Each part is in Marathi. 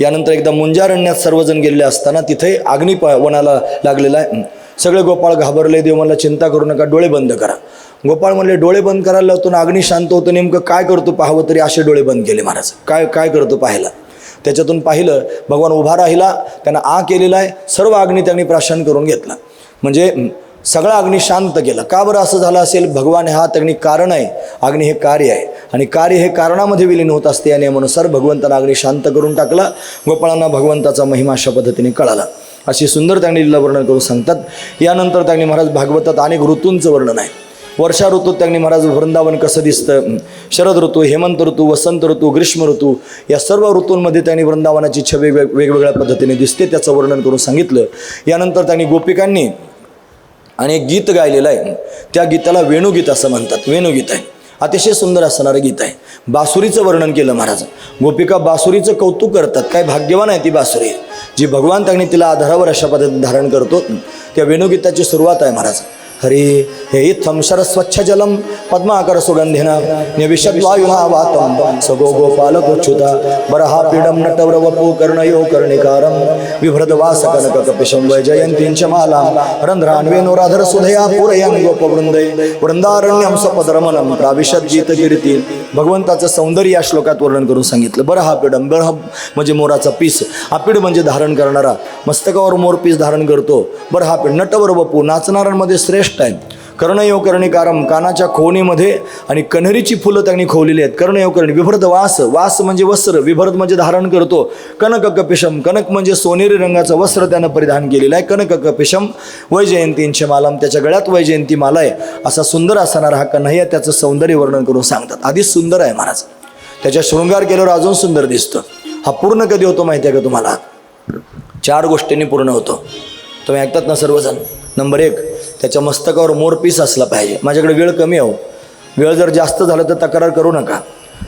यानंतर एकदा मुंजारण्यात सर्वजण गेलेले असताना तिथे अग्नी प- वनाला लागलेला आहे. सगळे गोपाळ घाबरले देव मला चिंता करू नका डोळे बंद करा. गोपाळ म्हणले डोळे बंद करायला लावतो ना अग्नी शांत होतो नेमकं काय करतो पाहावं तरी असे डोळे बंद केले महाराज. काय काय करतो पाहायला? त्याच्यातून पाहिलं भगवान उभा राहिला त्यांना आ केलेला आहे सर्व अग्नी त्यांनी प्राशन करून घेतला. म्हणजे सगळा अग्नी शांत केला. का बरं असं झालं असेल? भगवान हा अग्नी कारण आहे. अग्नी हे कार्य आहे. आणि कार्य हे कारणामध्ये विलीन होत असते या नियमानुसार भगवंतानं अग्नी शांत करून टाकला. गोपाळांना भगवंताचा महिमा अशा पद्धतीने कळाला. अशी सुंदर त्यांनी लीला वर्णन करून सांगतात. यानंतर त्यांनी महाराज भागवतात अनेक ऋतूंचं वर्णन आहे. वर्षा ऋतूत त्यांनी महाराज वृंदावन कसं दिसतं? शरद ऋतू हेमंत ऋतू वसंत ऋतू ग्रीष्म ऋतू या सर्व ऋतूंमध्ये त्यांनी वृंदावनाची छबी वेग वेगवेगळ्या पद्धतीने दिसते. त्याचं वर्णन करून सांगितलं. यानंतर त्यांनी गोपिकांनी आणि एक गीत गायलेलं आहे. त्या गीताला वेणुगीत असं म्हणतात. वेणुगीत आहे. अतिशय सुंदर असणारं गीत आहे. बासुरीचं वर्णन केलं महाराज. गोपिका बासुरीचं कौतुक करतात. काय भाग्यवान आहे ती बासुरी. जी भगवान त्यांनी तिला आधारावर अशा पद्धतीने धारण करतो त्या वेणुगीताची सुरुवात आहे महाराज. हरी हे इत्थम सरस्वच्छ जलम पद्माकर सुगंधेन निविशद्वायुना वातम सगो गोपाल गोच्युता बरहा पीडम नटवर वपू कर्णयो कर्णिकारम विभ्रद वास कनक कपिशं वैजयंतींच माला रंध्रान्वेनुराधर सुधया पुरयं गोपवृंदे वृंदारण्यम सपदरमणम प्राविशद गीत कीर्ती भगवंताचं सौंदर्य या श्लोकात वर्णन करून सांगितलं. बरं हा पिडम बरं म्हणजे मोराचा पीस. आपीड म्हणजे धारण करणारा. मस्तकावर मोर पीस धारण करतो. बरं हा पीड नटवर वपू नाचणाऱ्यांमध्ये श्रेष्ठ आहे कर्णयो कर्णिकारम कानाच्या खोणीमध्ये आणि कन्हरीची फुलं त्यांनी खोवलेली आहेत. कर्णयो कर्णी विभ्रद वास. वास म्हणजे वस्त्र. विभ्रद म्हणजे धारण करतो. कनक कपिशम. कनक म्हणजे सोनेरी रंगाचं वस्त्र त्यानं परिधान केलेलं आहे. कनक कपिशम. वैजयंतींचे मालाम त्याच्या गळ्यात वैजयंती माला आहे. असा सुंदर असणारा हा कन्हैया त्याचं सौंदर्य वर्णन करून सांगतात. आधीच सुंदर आहे महाराज. त्याच्या शृंगार केल्यावर अजून सुंदर दिसतं. हा पूर्ण कधी होतो माहिती आहे का तुम्हाला? चार गोष्टींनी पूर्ण होतो. तुम्ही ऐकतात ना सर्वजण? नंबर एक त्याच्या मस्तकावर मोरपीस असला पाहिजे. माझ्याकडे वेळ कमी आहे हो. वेळ जर जास्त झालं तर तक्रार करू नका.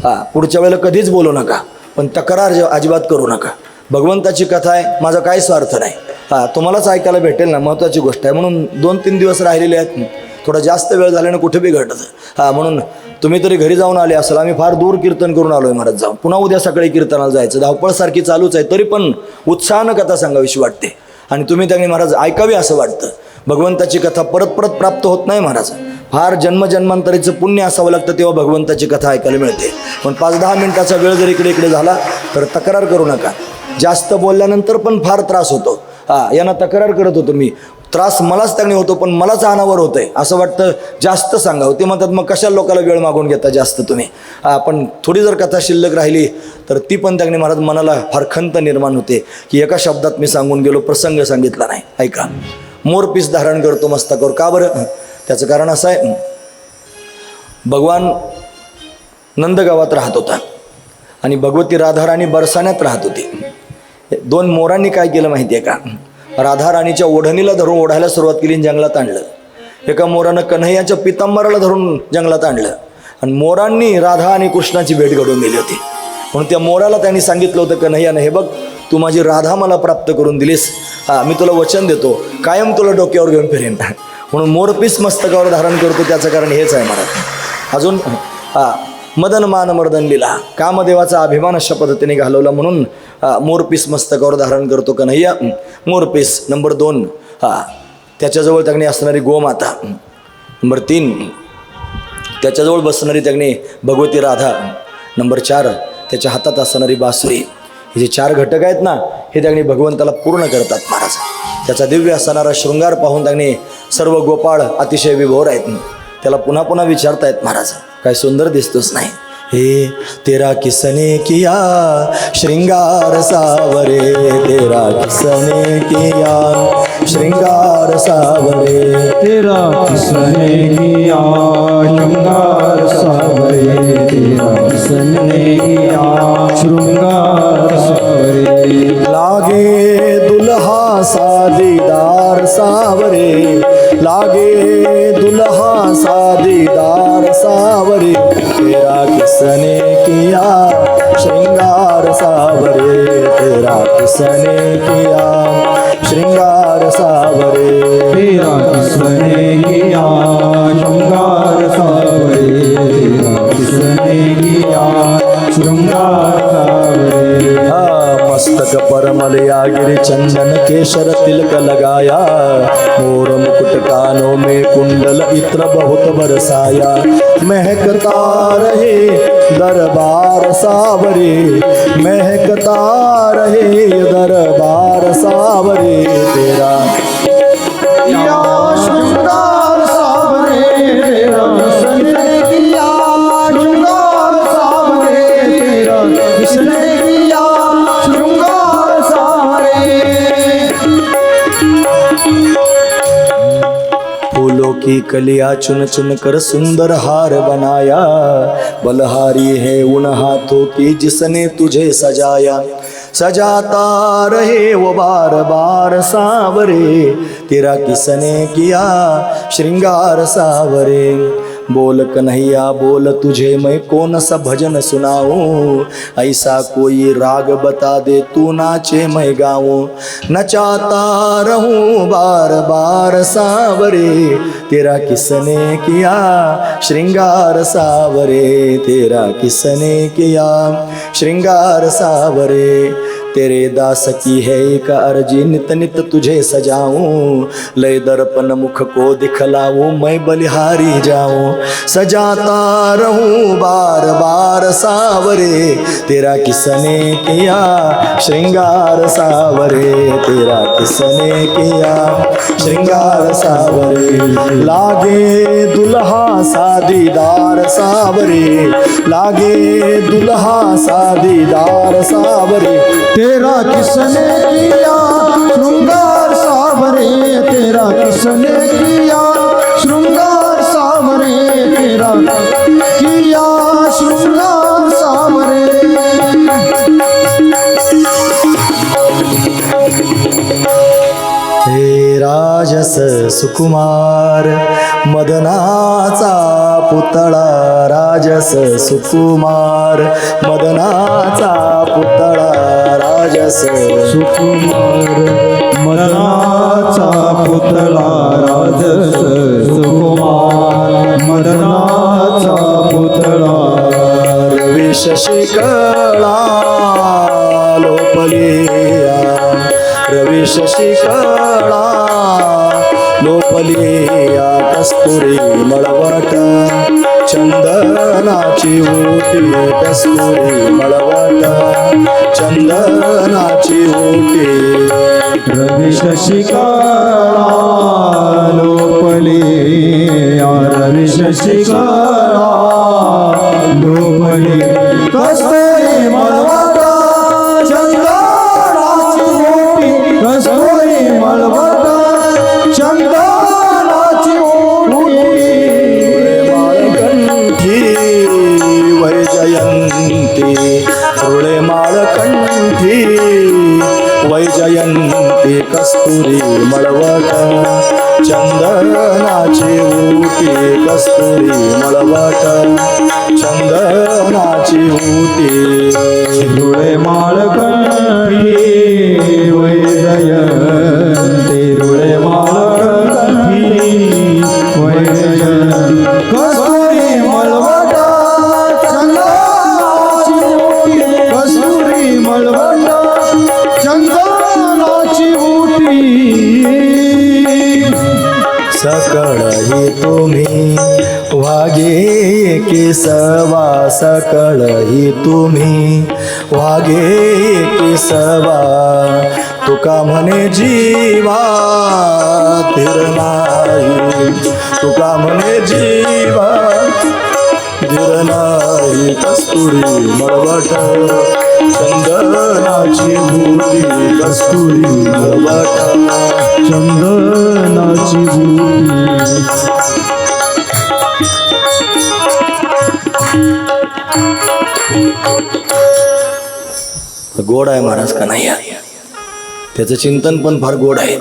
हां पुढच्या वेळेला कधीच बोलू नका. पण तक्रार अजिबात करू नका. भगवंताची कथा आहे माझा काही स्वार्थ नाही. हां तुम्हालाच ऐकायला भेटेल ना महत्त्वाची गोष्ट आहे. म्हणून दोन तीन दिवस राहिलेले आहेत. थोडा जास्त वेळ झाल्यानं कुठे बी घडतं हां म्हणून तुम्ही तरी घरी जाऊन आले असाल. आम्ही फार दूर कीर्तन करून आलो आहे महाराज जाऊन. पुन्हा उद्या सकाळी कीर्तनाला जायचं. धावपळसारखी चालूच आहे तरी पण उत्साहानं कथा सांगावीशी वाटते. आणि तुम्ही त्यांनी महाराज ऐकावी असं वाटतं. भगवंताची कथा परत परत प्राप्त होत नाही महाराज. फार जन्मजन्मांतरीचं पुण्य असावं लागतं तेव्हा भगवंताची कथा ऐकायला मिळते. पण पाच दहा मिनिटाचा वेळ जर इकडे इकडे झाला तर तक्रार करू नका. जास्त बोलल्यानंतर पण फार त्रास होतो. हां यांना तक्रार करत होतो मी. त्रास मलाच त्याने होतो पण मलाच अनावर होतं आहे असं वाटतं जास्त सांगावं. ते म्हणतात मग कशा लोकाला वेळ मागून घेता जास्त तुम्ही? हां पण थोडी जर कथा शिल्लक राहिली तर ती पण त्याने महाराज मनाला फार खंत निर्माण होते की एका शब्दात मी सांगून गेलो प्रसंग सांगितला नाही. ऐका. मोरपीस धारण करतो मस्तकावर का बरं? त्याचं कारण असं आहे भगवान नंदगावात राहत होता आणि भगवती राधाराणी बरसाण्यात राहत होती. दोन मोरांनी काय केलं माहिती आहे का राधाराणीच्या ओढणीला धरून ओढायला सुरुवात केली आणि जंगलात आणलं. एका मोरानं कन्हैयाच्या पितांबराला धरून जंगलात आणलं. आणि मोरांनी राधा आणि कृष्णाची भेट घडवून दिली होती. म्हणून त्या मोराला त्यांनी सांगितलं होतं कन्हैयानं हे बघ तू माझी राधा मला प्राप्त करून दिलीस. हा मी तुला वचन देतो. कायम तुला डोक्यावर घेऊन फिरेन. म्हणून मोरपीस मस्तकावर धारण करतो त्याचं कारण हेच आहे मला अजून हा मदन मान मर्दन लिला. कामदेवाचा अभिमान अशा पद्धतीने घालवला म्हणून मोरपीस मस्तकावर धारण करतो कन्हैया मोरपीस नंबर दोन. हा त्याच्याजवळ त्याने असणारी गोमाता. नंबर तीन. त्याच्याजवळ बसणारी त्यांनी भगवती राधा. नंबर चार. त्याच्या हातात असणारी बासुरी. हे जे चार घटक आहेत ना हे त्यांनी भगवंताला पूर्ण करतात महाराज. त्याचा दिव्य असणारा शृंगार पाहून त्यांनी सर्व गोपाळ अतिशय विभोर आहेत. त्याला पुन्हा पुन्हा विचारतायत महाराज काय सुंदर दिसतोच नाही. हे तेरा किसने किया श्रृंगार सावरे तेरा किसने किया श्रृंगार सावरे. तेरा किसने किया श्रृंगार सावरे तेरा किसने किया श्रृंगार सावरे लागे दुल्हा सादीदार सावरे लागे दुल्हा सादीदार सावरे तेरा किसने किया श्रृंगार सावरे तेरा किसने किया श्रृंगार सावरे। परमलया गिरि चंदन केशर तिलक लगाया मोर मुकुट कानों में कुंडल इत्र बहुत बरसाया। महकता रहे दरबार सावरे। महकता रहे दरबार सावरे। तेरा कलिया चुन चुन कर सुंदर हार बनाया। बलहारी है उन हाथों की जिसने तुझे सजाया। सजाता रहे वो बार बार सांवरे। तेरा किसने किया? श्रृंगार सावरे। बोल कन्हैया बोल तुझे मैं कौन सा भजन सुनाऊं? ऐसा कोई राग बता दे तू नाचे मैं गाऊं। नचाता रहूं बार बार सावरे तेरा किसने किया? श्रृंगार सावरे तेरा किसने किया? श्रृंगार सावरे तेरे दास की है एक अर्जी नित नित तुझे सजाऊं। लय दर्पण मुख को दिखलाऊं मैं बलिहारी जाऊं। सजाता रहूं बार बार सावरे तेरा किसने किया? श्रृंगार सावरे तेरा किसने किया? श्रृंगार सावरे लागे दुल्हा सादीदार सावरे लागे दुल्हा सादीदार सावरे। तेरा किसने किया? शृंगार सावरे तेरा किसने किया? शृंगार सावरे तेरा किया? शृंगार सावरे। हे राजस सुकुमार मदनाचा पुतळा राजस सुकुमार. मदनाचा पुतळा राजस सुकुमार. मदनाचा पुतळा राजस सुकुमार. मदनाचा पुतळा रविश शिकळा लोपलिया. रविश शिकळा लोपलिया कस्तुरी मळवाट. चंदनाची ओटी कस्तुरी मळवाट. चंदनाची ओटी रवी शशिकाळा लोपली या रवी शशिकाळा लोपली कस्तुरी कस्तुरी मळवट चंदनाची ऊटी कस्तुरी मळवट चंदनाची ऊटी धुळे माळकंठी वैजयंती तुम्ही वागे सवा तुका म्हणे जीवा धीर नाही. तुका म्हणे जीवा धीर नाही. कस्तुरी मळवट चंदनाची मूर्ती कस्तुरी मळवट चंदनाची बूटी गोड आहे महाराज का नाही? त्याचं चिंतन पण फार गोड आहे.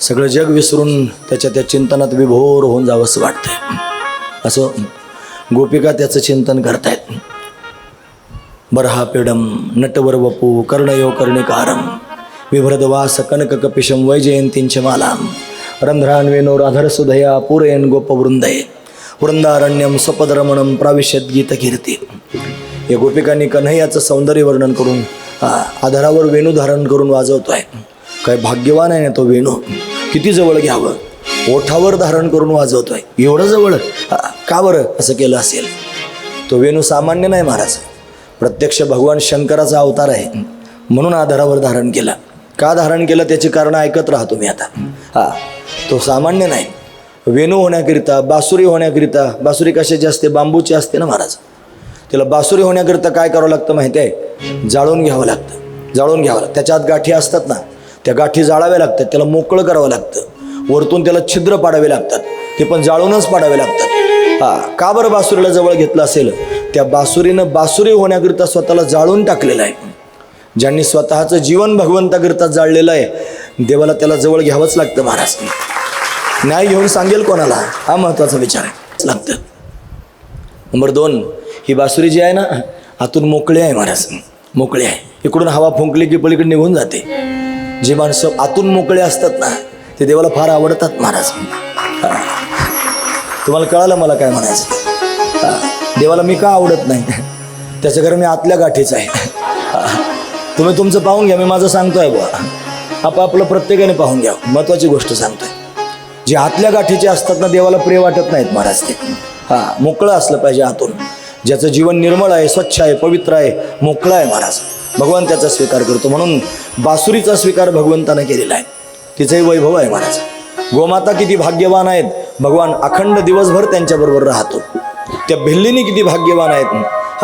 सगळं जग विसरून त्याच्या त्या चिंतनात विभोर होऊन जावंसं वाटतंय. असं गोपिका त्याचं चिंतन करतायत. बरहा पेडम नटवर वपू कर्णयो कर्णिकारम विभ्रदवास कनक कपिशम वैजयंतींचे मालाम रंध्रान्वेनो राधर सुधया पूरयन गोपवृंदये वृंदारण्यम स्वपदरमणम प्राविश्यत गीत कीर्ती या गोपिकांनी कन्हैयाचं सौंदर्य वर्णन करून आधारावर वेणू धारण करून वाजवतो आहे काय भाग्यवान आहे ना तो वेणू. किती जवळ घ्यावं. ओठावर धारण करून वाजवतो आहे एवढं जवळ? हा, का बरं असं केलं असेल? तो वेणू सामान्य नाही महाराज. प्रत्यक्ष भगवान शंकराचा अवतार आहे. म्हणून आधारावर धारण केला. का धारण केलं त्याची कारणं ऐकत राहतो मी आता. हा तो सामान्य नाही. वेणू होण्याकरिता बासुरी होण्याकरिता बासुरी कशाची असते? बांबूची असते ना महाराज. त्याला बासुरी होण्याकरिता काय करावं लागतं माहिती आहे? जाळून घ्यावं लागतं. जाळून घ्यावं लागतं. त्याच्यात गाठी असतात ना त्या गाठी जाळाव्या लागतात. त्याला मोकळं करावं लागतं. वरतून त्याला छिद्र पाडावे लागतात. ते पण जाळूनच पाडावे लागतात. हा का बरं बासुरीला जवळ घेतलं असेल? त्या बासुरीनं बासुरी होण्याकरिता स्वतःला जाळून टाकलेलं आहे. ज्यांनी स्वतःचं जीवन भगवंताकरिता जाळलेलं आहे देवाला त्याला जवळ घ्यावंच लागतं महाराज. न्याय घेऊन सांगेल कोणाला? हा महत्त्वाचा विचार आहे. लागतं. नंबर दोन ही बासुरी जी आहे ना आतून मोकळी आहे महाराज. मोकळी आहे. इकडून हवा फुंकली की पलीकडे निघून जाते. जी माणसं आतून मोकळे असतात ना ते देवाला फार आवडतात महाराज. तुम्हाला कळालं मला काय म्हणायचं? देवाला मी का आवडत नाही? त्याचं कारण मी आतल्या गाठीचं आहे. तुम्ही तुमचं पाहून घ्या मी माझं सांगतोय बुवा. आपापलं प्रत्येकाने पाहून घ्या. महत्वाची गोष्ट सांगतोय. जे आतल्या गाठीचे असतात ना देवाला प्रिय वाटत नाहीत महाराज ते. हा मोकळं असलं पाहिजे आतून. ज्याचं जीवन निर्मळ आहे स्वच्छ आहे पवित्र आहे मोकळं आहे महाराज. भगवान त्याचा स्वीकार करतो म्हणून बासुरीचा स्वीकार भगवंतानं केलेला आहे. तिचंही वैभव आहे महाराज. गोमाता किती भाग्यवान आहेत. भगवान अखंड दिवसभर त्यांच्याबरोबर राहतो. त्या भिल्लीनी किती भाग्यवान आहेत.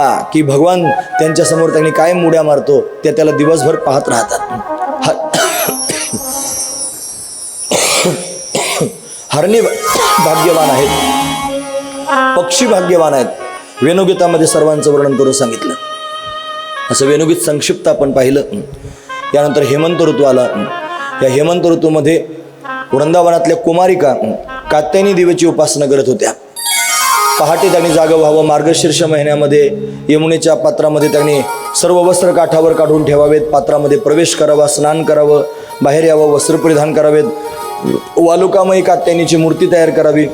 हा की भगवान त्यांच्यासमोर त्यांनी काय मुड्या मारतो त्या त्याला दिवसभर पाहत राहतात. हरणी भाग्यवान आहेत. पक्षी भाग्यवान आहेत. वेणुगीतामध्ये सर्वांचं वर्णन करून सांगितलं. असं वेणुगीत संक्षिप्त आपण पाहिलं. यानंतर हेमंत ऋतू आला. या हेमंत ऋतूमध्ये वृंदावनातल्या कुमारिका कात्यायनी देवीची उपासना करत होत्या. पहाटे त्यांनी जागं व्हावं. मार्गशीर्ष महिन्यामध्ये यमुनेच्या पात्रामध्ये त्यांनी सर्व वस्त्र काठावर काढून ठेवावेत. पात्रामध्ये प्रवेश करावा स्नान करावं बाहेर यावं वस्त्र परिधान करावेत. वालुकामयी कात्यायनीची मूर्ती तयार करावी.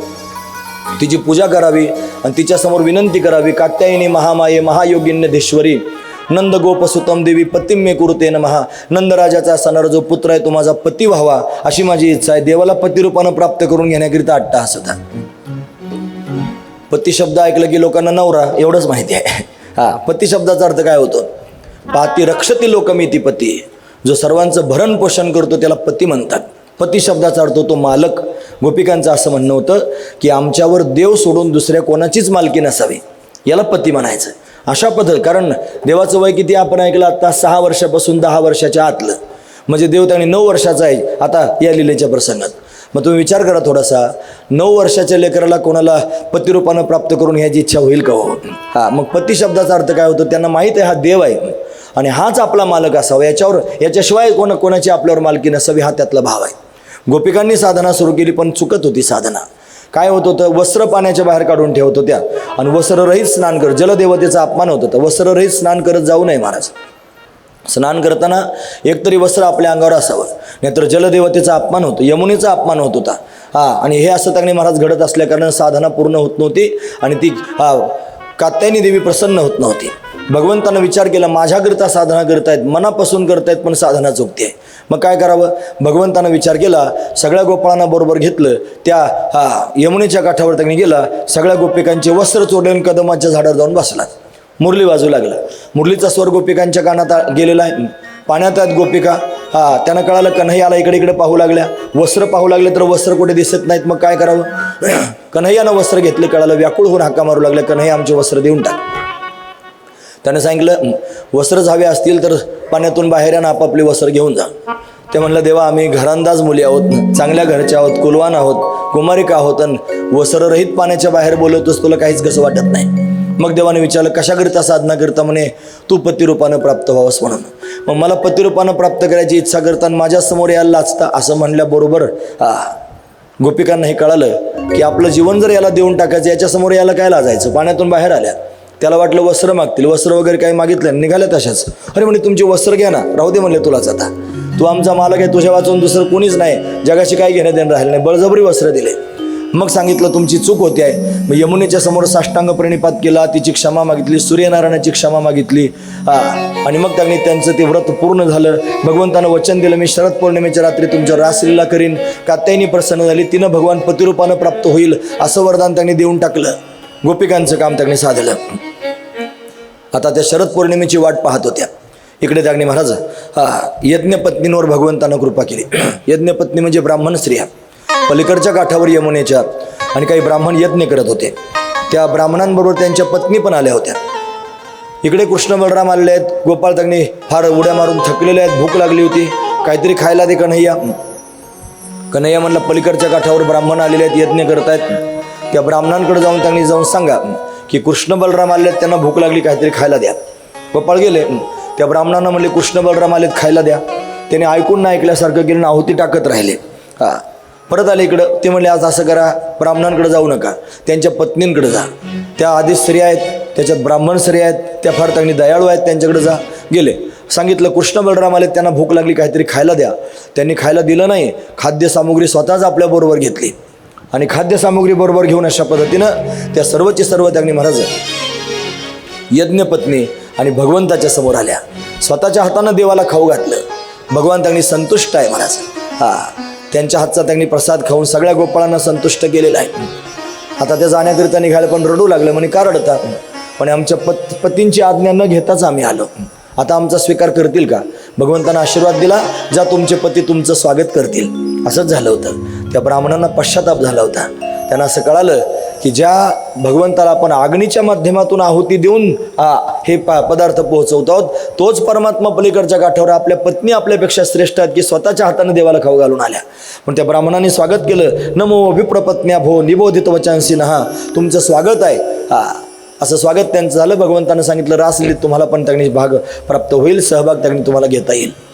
तिची पूजा करावी आणि तिच्यासमोर विनंती करावी कात्यायनी महामाये महायोगिन्यधेश्वरी नंद गोपसुतम देवी पतिम कुरुते महा नंदराजाचा असणारा जो पुत्र आहे तो माझा पती व्हावा अशी माझी इच्छा आहे. देवाला पतिरूपानं प्राप्त करून घेण्याकरिता आट्टा होता. पती शब्द ऐकलं की लोकांना नवरा एवढंच माहिती आहे. हा पती शब्दाचा अर्थ काय होतो? पाती रक्षती लोकमिती पती. जो सर्वांचं भरण पोषण करतो त्याला पती म्हणतात. पती शब्दाचा अर्थ होतो मालक. गोपिकांचं असं म्हणणं होतं की आमच्यावर देव सोडून दुसऱ्या कोणाचीच मालकी नसावी. याला पती म्हणायचं. अशा पद्धत कारण देवाचं वय किती आपण ऐकलं? आता सहा वर्षापासून दहा वर्षाच्या आतलं. म्हणजे देव त्याने नऊ वर्षाचा आहे आता या लिलेच्या प्रसंगात. मग तुम्ही विचार करा थोडासा नऊ वर्षाच्या लेकराला कोणाला पतिरूपानं प्राप्त करून ह्याची इच्छा होईल का हो? हा मग पती शब्दाचा अर्थ काय होतो? त्यांना माहीत आहे हा देव आहे. आणि हाच आपला मालक असावा. याच्यावर याच्याशिवाय कोण कोणाची आपल्यावर मालकी नसावी हा त्यातला भाव आहे. गोपिकांनी साधना सुरू केली पण चुकत होती साधना. काय होत होतं? वस्त्र पाण्याच्या बाहेर काढून ठेवत होत्या. आणि वस्त्ररहित स्नान कर जलदेवतेचा अपमान होत होता. वस्त्ररहित स्नान करत जाऊ नये महाराज. स्नान करताना एकतरी वस्त्र आपल्या अंगावर असावं. नाहीतर जलदेवतेचा अपमान होतो यमुनेचा अपमान होत होता. हा आणि हे असं त्यांनी महाराज घडत असल्याकारणानं साधना पूर्ण होत नव्हती आणि ती हा कात्यायनी देवी प्रसन्न होत नव्हती. भगवंतानं विचार केला माझ्याकरिता साधना करतायत मनापासून करतायत पण साधना चुकते. मग काय करावं? भगवंतानं विचार केला सगळ्या गोपाळांना बरोबर घेतलं त्या हा यमुनेच्या काठावर त्यांनी गेला सगळ्या गोपिकांचे वस्त्र चोरलेन कदमाच्या झाडावर जाऊन बसला मुरली वाजू लागला. मुरलीचा स्वर गोपिकांच्या कानात गेलेला आहे. पाण्यात आहेत गोपिका. हा त्यांना कळालं कन्हैयाला इकडे इकडे पाहू लागल्या. वस्त्र पाहू लागले तर वस्त्र कुठे दिसत नाहीत मग काय करावं? कन्हैयानं वस्त्र घेतले कळालं व्याकुळ होऊन हाका मारू लागल्या. कन्हैया आमचे वस्त्र देऊन टाक. त्यानं सांगितलं वस्त्रच हवे असतील तर पाण्यातून बाहेर या ना वस्त्र घेऊन जा. ते म्हणलं देवा आम्ही घरांदाज मुली आहोत चांगल्या घरच्या आहोत कुलवान आहोत कुमारिका आहोत आणि वस्त्ररहित पाण्याच्या बाहेर बोलवतोस तुला काहीच कसं वाटत नाही. मग देवाने विचारलं कशाकरिता साधना करता म्हणे? तू पतिरूपानं प्राप्त व्हावंस म्हणून. मग मला पतिरूपानं प्राप्त करायची इच्छा करताना माझ्यासमोर यायला लाचता असं म्हणल्याबरोबर गोपिकांना हे कळालं की आपलं जीवन जर याला देऊन टाकायचं याच्यासमोर याला काय लाजायचं? पाण्यातून बाहेर आल्या. त्याला वाटलं वस्त्र मागतील. वस्त्र वगैरे काही मागितलं निघाल्या तशाच. अरे म्हणजे तुमचे वस्त्र घ्या ना. राहू दे म्हणले तुलाच आता. तू आमचा मालक आहे तुझ्या वाचून दुसरं कोणीच नाही. जगाशी काही घेणं देणं राहिलं नाही. बळजबरी वस्त्र दिले. मग सांगितलं तुमची चूक होती आहे. मग यमुनेच्या समोर साष्टांग प्रणिपात केला. तिची क्षमा मागितली. सूर्यनारायणाची क्षमा मागितली. हा आणि मग त्यांनी त्यांचं ते व्रत पूर्ण झालं. भगवंतानं वचन दिलं मी शरद पौर्णिमेच्या रात्री तुमच्या रासलीला करीन. कात्यायनी प्रसन्न झाली. तिनं भगवान पतिरूपानं प्राप्त होईल. असं वरदान त्यांनी देऊन टाकलं. गोपिकांचं काम त्यांनी साधलं. आता त्या शरद पौर्णिमेची वाट पाहत होत्या. इकडे त्यागणे महाराज हा यज्ञपत्नींवर भगवंतानं कृपा केली. यज्ञपत्नी म्हणजे ब्राह्मण स्त्रिया पलीकडच्या काठावर यमुनेच्या आणि काही ब्राह्मण यज्ञ करत होते. त्या ब्राह्मणांबरोबर त्यांच्या पत्नी पण आल्या होत्या. इकडे कृष्ण बलराम आलेले आहेत. गोपाळ तगणे फार उड्या मारून थकलेले आहेत. भूक लागली होती. काहीतरी खायला दे कन्हैया. कन्हैया म्हणला पलीकडच्या काठावर ब्राह्मण आलेले आहेत यज्ञ करत आहेत त्या ब्राह्मणांकडे जाऊन त्यांनी जाऊन सांगा. की कृष्ण बलराम आले त्यांना भूक लागली काहीतरी खायला द्या. गोपाळ गेले त्या ब्राह्मणांना म्हणले कृष्ण बलराम आलेत खायला द्या. त्याने ऐकून नाही ऐकल्यासारखं गेलं आहुती टाकत राहिले. हा. परत आले इकडं. ते म्हणले आज असं करा ब्राह्मणांकडे जाऊ नका. त्यांच्या पत्नींकडे जा. त्या आधी स्त्रिया आहेत त्याच्यात ब्राह्मण स्त्रिया आहेत त्या फार चांगली दयाळू आहेत त्यांच्याकडे जा. गेले. सांगितलं कृष्ण बलराम आले त्यांना भूक लागली काहीतरी खायला द्या. त्यांनी खायला दिलं नाही. खाद्यसामुग्री स्वतःच आपल्याबरोबर घेतली. आणि खाद्यसामुग्री बरोबर घेऊन अशा पद्धतीनं त्या सर्वचे सर्व त्यांनी महाराज यज्ञपत्नी आणि भगवंताच्या समोर आल्या. स्वतःच्या हातानं देवाला खाऊ घातलं. भगवान त्यांनी संतुष्ट आहे महाराज. हा त्यांच्या हातचा त्यांनी प्रसाद खाऊन सगळ्या गोपाळांना संतुष्ट केलेला आहे. आता त्या जाण्याकरिता निघायला पण रडू लागलं म्हणे का रडता? पण आमच्या पत पतींची आज्ञा न घेताच आम्ही आलो. आता आमचा स्वीकार करतील का? भगवंतांना आशीर्वाद दिला जा तुमचे पती तुमचं स्वागत करतील. असंच झालं होतं. त्या ब्राह्मणांना पश्चाताप झाला होता. त्यांना असं कळालं की ज्या भगवंताला आपण अग्नीच्या माध्यमातून आहुती देऊन हे प पदार्थ पोहोचवतो आहोत तोच परमात्मा पलीकडच्या काठावर आपल्या पत्नी आपल्यापेक्षा श्रेष्ठ आहेत की स्वतःच्या हाताने देवाला खाऊ घालून आल्या. पण त्या ब्राह्मणाने स्वागत केलं. नमो विप्रपत्न्या भो निबोधित वचांसी हा तुमचं स्वागत आहे. हा असं स्वागत त्यांचं झालं. भगवंतानं सांगितलं रासलीत तुम्हाला पण त्यांनी भाग प्राप्त होईल. सहभाग त्यांनी तुम्हाला घेता येईल.